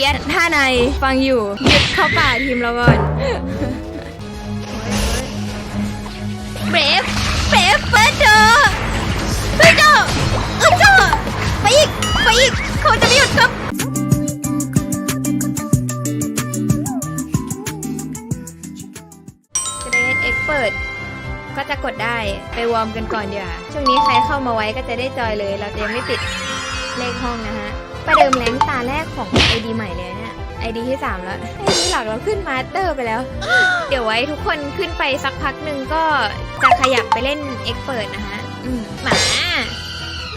ียสท่าในฟังอยู่หยึดเข้าป่าทีมเราก่อนเบรฟเบรฟเปิดเจอเปิดเจอเออเจอไปอีกไปอีกเขาจะไม่หยุดครับเกรดเอ็กเปิดก็จะกดได้ไปวอร์มกันก่อนเดี๋ยวาช่วงนี้ใครเข้ามาไว้ก็จะได้จอยเลย เราจะยังไม่ติดเลขห้องนะฮะ ประเดิมแรงตาแรกของ ID ใหม่เลยเนี่ย ID ที่ 3 แล้ว ID หลักเราขึ้นมาสเตอร์ไปแล้ว เดี๋ยวไว้ทุกคนขึ้นไปสักพักหนึ่งก็จะขยับไปเล่นเอ็กเปิดนะฮะอืมหมา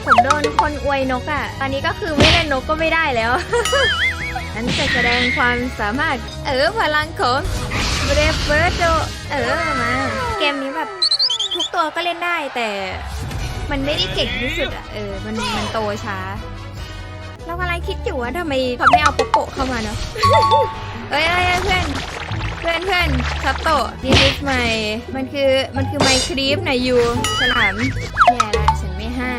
ผมโดนคนอวยนกอะ่ะ ตอนนี้ก็คือไม่เล่นนกก็ไม่ได้แล้ว นั้นจะแสดงความสามารถ เออพลังของเบรเบิร์ดโดเออมา เกมนี้แบบทุกตัวก็เล่นได้แต่มันไม่ได้เก่งที่สุดอะเออ มันมันโตช้า เรากำลังคิดอยู่ว่าทำไมเขาไม่เอาโปโปะเข้ามาเนาะเอ้ยเอ้ยเอ้ยเพื่อนเพื่อนเพื่อนคัตโตะนี่ดิสใหม่มันคือมันคือไมครีปไหนยูฉลามแย่ละฉันไม่ห้า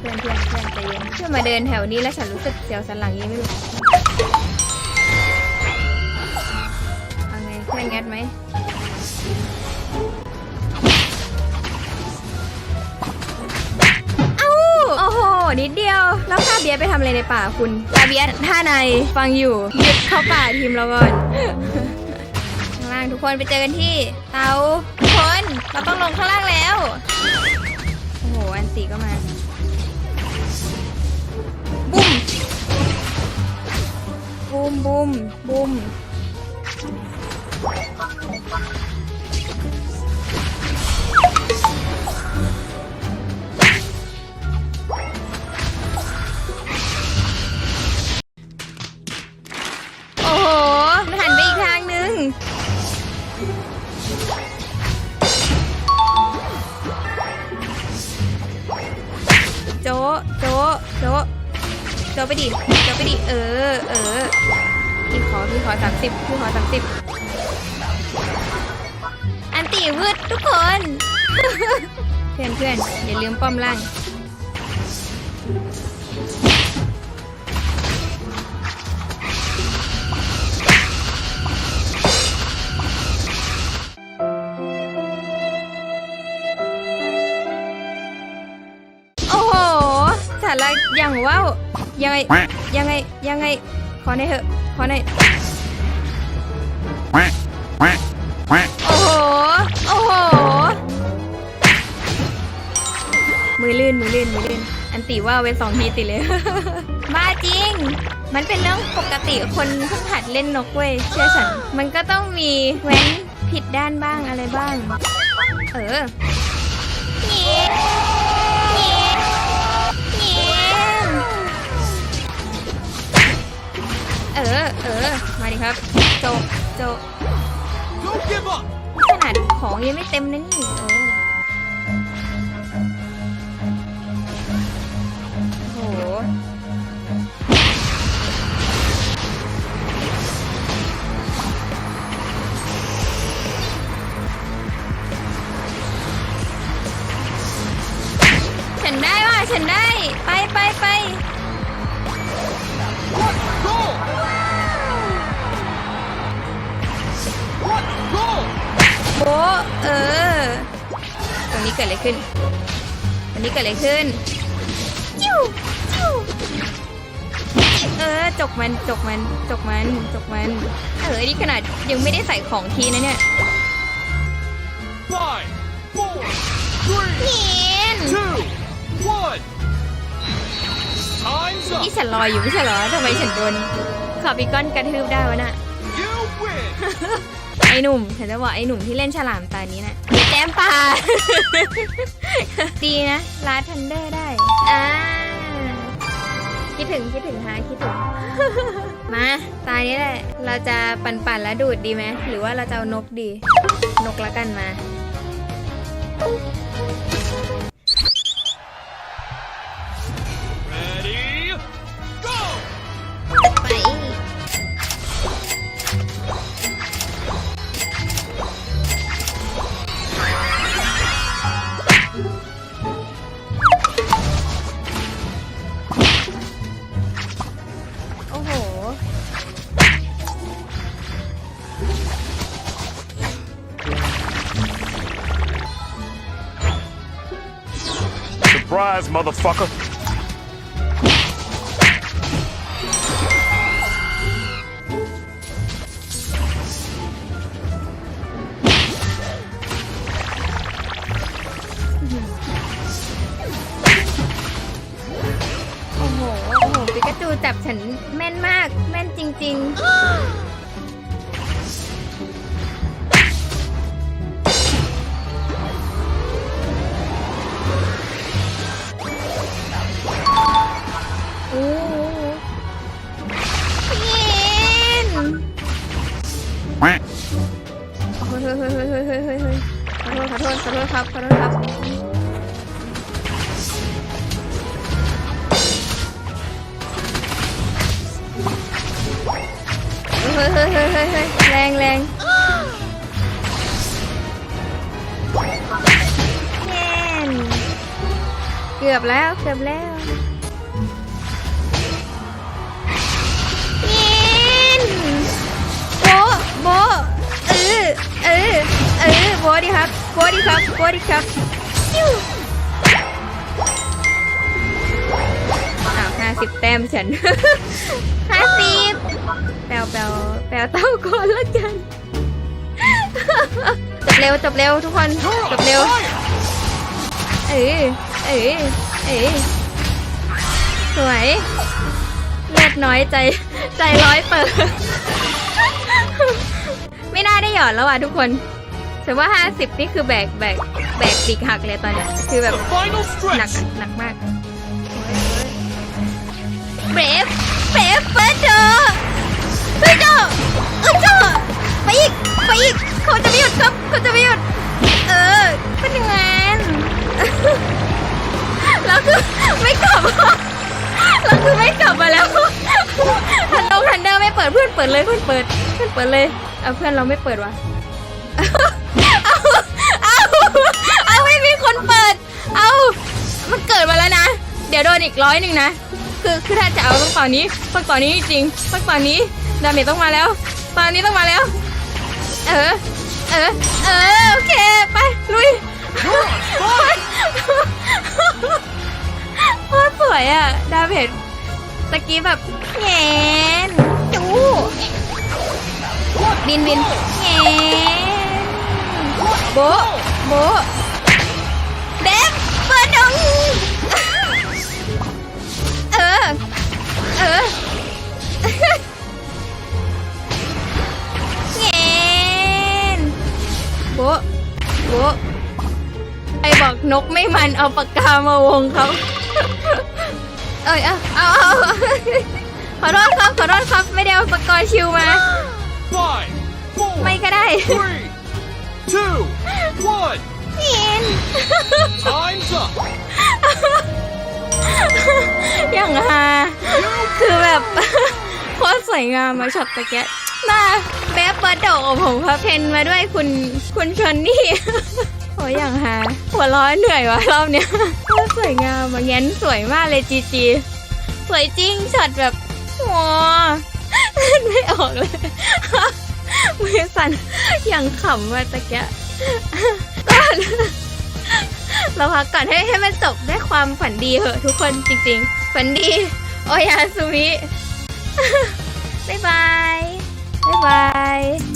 เพื่อนเพื่อนเพื่อนใจเย็นเพื่อนมาเดินแถวนี้แล้วฉันรู้สึกเสียวสันหลังยังไม่รู้ งเพื่อนงัดไหมเอ้าโอ้โห นิดเดียว แล้วคาเบียร์ไปทำอะไรในป่าคุณคาเบียร์ท่าในฟังอยู่ยึดเข้าป่าทีมเราก่อน ข้างล่างทุกคนไปเจอกันที่ เตาทุกคน เราต้องลงข้างล่างแล้ว โอ้โห อันตีก็มา บุ้มบุ้มบุ้มบุ้ม โอ้โห มันหันไปอีกทางนึง โจะโจะโจะโจะไปดิ โจะไปดิ เออ เออ พี่ขอ พี่ขอสามสิบพี่ขอสามสิบ อันตีวืดทุกคน เพื่อนเพื่อนอย่าลืมป้อมล่างโอ้โหสาระอย่างว่าวยังไงยังไงยังไงขอในอยเถอะขอในอย ติว่าเว้นสองทีติดเลย บ้าจริง มันเป็นเรื่องปกติคนเพิ่งหัดเล่นนกเว้ยเชื่อฉัน มันก็ต้องมีแว้นผิดด้านบ้างอะไรบ้าง เออเงี้ยเงี้ยเงี้ยเออ เออ มาดิครับ โจกโจก don't give up ขนาดของยังไม่เต็มนะนี่เออ ฉันได้ว่ะฉันได้ ไปไปไป what goal what goal โบะเออตรงนี้เกิดอะไรขึ้นตรงนี้เกิดอะไรขึ้นจิ้วจิ้วเออจกมันจกมันจกมันจกมันเออนี่ขนาดยังไม่ได้ใส่ของทีนะเนี่ย five four three เนียน two one time's up นี่ฉันรออยู่ไม่ใช่เหรอทำไมฉันโดนคาร์บิคอนกระทืบได้วะน่ะ you win ไอ้หนุ่มฉันจะบอกไอ้หนุ่มที่เล่นฉลามตานี้นะอย่าแต้มป่าดีนะลาทันเดอร์ได้ อ่า คิดถึงคิดถึงฮะคิดถึง มาตานี้แหละ เราจะปั่นปั่นๆแล้วดูดดีไหมหรือว่าเราจะเอานกดี นกละกันมา Surprise, motherfucker. โอ้โห โอ้โหปิกาจูจับฉันแม่นมาก แม่นจริง ๆ ครับขอโทษครับเฮ้ยเฮ้ยเฮ้ยเฮ้ยเฮ้แรงแรงแน่นเกือบแล้วเกือบแล้วยินโบโบเออเออเออโบดีครับ โบะดีครับโบะดีครับจิ้วอ้าวห้าสิบแต้มฉันห้าสิบแปลวแปลวแปลวเต้าก่อนละกัน จบเร็วจบเร็วทุกคน จบเร็ว เออเออเออสวยเลือดน้อยใจใจร้อยเปิด ไม่น่าได้หยอดแล้วอะทุกคน แต่ว่า 50 นี่คือแบกแบกแบกปีกหักเลยตอนเนี้ยคือแบบ The final หนัก stretch. หนักมากเบรฟเบรฟเฟิร์สเจอเฮ้ยเจอเอ้ยเจอไปอีกไปอีกเขาจะไม่หยุดครับเขาจะไม่หยุด เออเป็นยังไงนแล้วคือไม่กลับมาแล้วคือไม่กลับมาแล้วทันดงทันเดอร์ไม่เปิดเพื่อนเปิดเลยเพื่อนเปิด เพื่อนเปิดเลยเอาเพื่อนเราไม่เปิดวะ มันเกิดมาแล้วนะ เดี๋ยวโดนอีกร้อยหนึ่งนะ คือคือถ้าจะเอาต้องตอนนี้ต้องตอนนี้จริงต้องตอนนี้ดาเมจต้องมาแล้ว ตอนนี้ต้องมาแล้ว เออ เออ เออ โอเค ไป ลุยโคตรสวยอะดาเมจตะกี้แบบแงนจูบินบินแงนโบโบ เออเงนโบะโบะใครบอกนกไม่มันเอาปากกามาวงเขาเอ้ยเอาเอาเอาขอโทษครับ ขอโทษครับ ไม่ได้เอาปากกาชิวมา Five, four, ไม่ก็ได้ three, two, one. เห็น Time's up. อย่างฮา คือแบบโคตรสวยงามมาช็อตตะแกะมาแบ๊บเปิดดอกของผมพับเพนมาด้วยคุณคุณชอนนี่โอ้ยอย่างฮาหัวร้อนเหนื่อยวะรอบเนี้ยโคตรสวยงามมาแง้นสวยมากเลยจีจีสวยจริงช็อตแบบว้าเล่นไม่ออกเลยมือสั่นอย่างขำมาตะแกะก่อนเราพักก่อนให้ให้มันจบได้ความฝันดีเหอะทุกคนจริงๆ ฝันดี โอยาสุมิ บ๊ายบาย บ๊ายบาย